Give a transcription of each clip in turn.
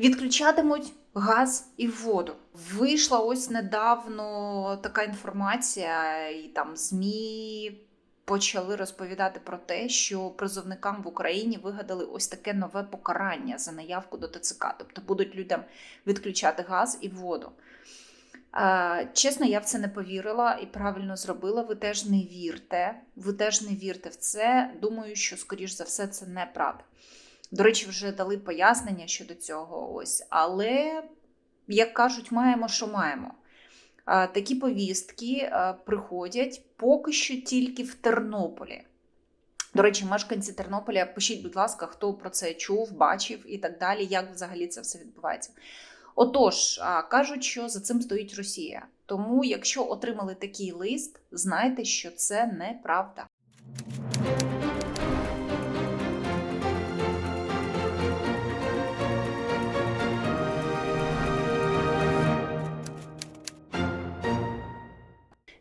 Відключатимуть газ і воду. Вийшла ось недавно така інформація, і там ЗМІ почали розповідати про те, що призовникам в Україні вигадали ось таке нове покарання за наявку до ТЦК. Тобто будуть людям відключати газ і воду. Чесно, я в це не повірила і правильно зробила. Ви теж не вірте. Ви теж не вірте в це. Думаю, що, скоріш за все, це неправда. До речі, вже дали пояснення щодо цього. Ось, але, як кажуть, маємо, що маємо. Такі повістки приходять поки що тільки в Тернополі. До речі, мешканці Тернополя, пишіть, будь ласка, хто про це чув, бачив і так далі, як взагалі це все відбувається. Отож, кажуть, що за цим стоїть Росія. Тому, якщо отримали такий лист, знайте, що це неправда.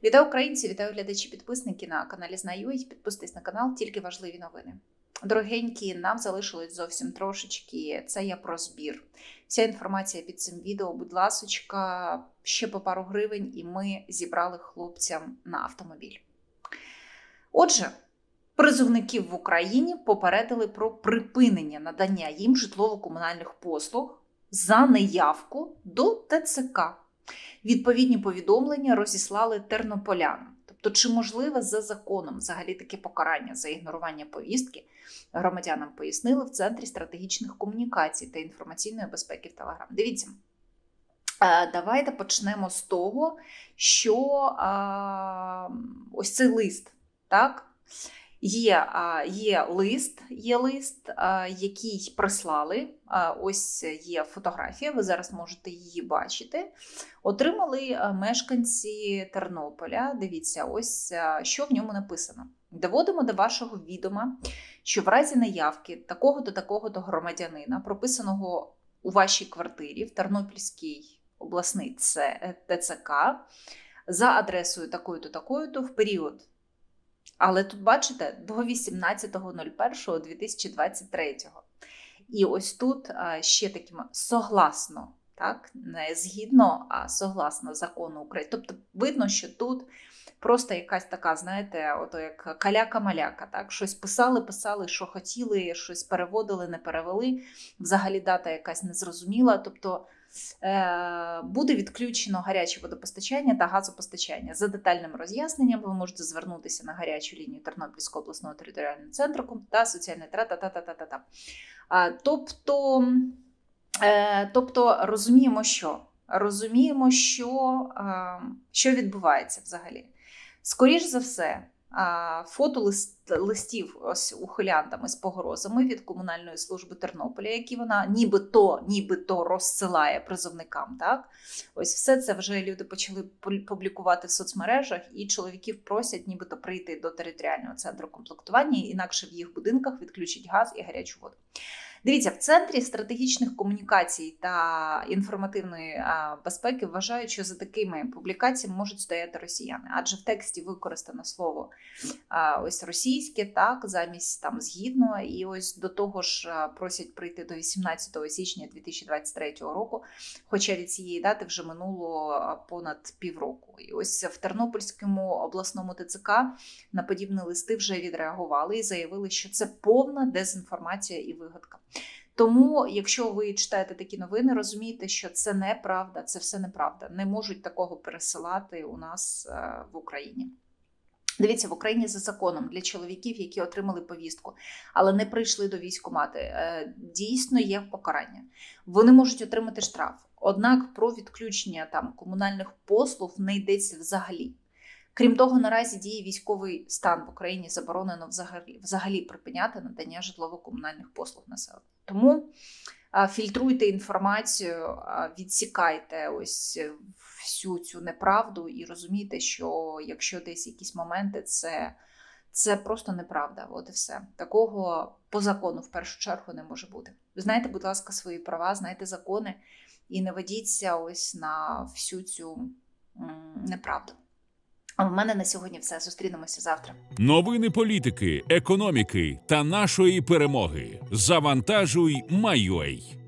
Вітаю українці, вітаю глядачі, підписники на каналі Знаю. Підписуйтесь на канал, тільки важливі новини. Дорогенькі, нам залишилось зовсім трошечки. Це я про збір. Вся інформація під цим відео, будь ласочка, ще по пару гривень, і ми зібрали хлопцям на автомобіль. Отже, призовників в Україні попередили про припинення надання їм житлово-комунальних послуг за неявку до ТЦК. Відповідні повідомлення розіслали тернополянам. Тобто, чи можливе за законом взагалі таке покарання за ігнорування повістки громадянам пояснили в Центрі стратегічних комунікацій та інформаційної безпеки в Телеграм. Дивіться, е, давайте почнемо з того, що а, ось цей лист, так? Є, є лист, є лист, який прислали. Ось є фотографія, ви зараз можете її бачити. Отримали мешканці Тернополя. Дивіться, ось що в ньому написано. Доводимо до вашого відома, що в разі наявки такого до такого до громадянина, прописаного у вашій квартирі в Тернопільській обласний ТЦК за адресою такою-то такою-то в період. Але тут бачите до 18.01.2023. І ось тут а, ще таким согласно, так, не згідно, а согласно закону України. Тобто видно, що тут просто якась така, знаєте, ото як каляка-маляка, так, щось писали, писали, що хотіли, щось переводили, не перевели. Взагалі дата якась незрозуміла. Тобто е, буде відключено гаряче водопостачання та газопостачання. За детальним роз'ясненням ви можете звернутися на гарячу лінію Тернопільського обласного територіального центру та соціальний тра та та та та та Тобто, е, тобто розуміємо, що розуміємо, що, е, що відбувається взагалі. Скоріш за все, фото лист, листів ось ухилянтами з погрозами від комунальної служби Тернополя, які вона нібито, нібито розсилає призовникам. Так? Ось все це вже люди почали публікувати в соцмережах, і чоловіків просять нібито прийти до територіального центру комплектування, інакше в їх будинках відключать газ і гарячу воду. Дивіться, в центрі стратегічних комунікацій та інформативної безпеки вважають, що за такими публікаціями можуть стояти росіяни, адже в тексті використано слово ось російське, так замість там згідно, і ось до того ж просять прийти до 18 січня 2023 року. Хоча від цієї дати вже минуло понад півроку. І ось в Тернопільському обласному ТЦК на подібні листи вже відреагували і заявили, що це повна дезінформація і вигадка. Тому, якщо ви читаєте такі новини, розумійте, що це неправда, це все неправда. Не можуть такого пересилати у нас е, в Україні. Дивіться, в Україні за законом для чоловіків, які отримали повістку, але не прийшли до військкомати, е, дійсно є покарання. Вони можуть отримати штраф. Однак про відключення там комунальних послуг не йдеться взагалі. Крім того, наразі діє військовий стан в Україні заборонено взагалі, взагалі припиняти надання житлово-комунальних послуг населенню. Тому фільтруйте інформацію, відсікайте ось всю цю неправду і розумійте, що якщо десь якісь моменти, це, це просто неправда. От і все. Такого по закону в першу чергу не може бути. Знайте, будь ласка, свої права, знайте закони і не ведіться ось на всю цю неправду. А в мене на сьогодні все. Зустрінемося завтра. Новини політики, економіки та нашої перемоги. Завантажуй, Майой.